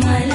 my life.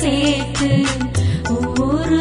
சேர்த்து ஒரு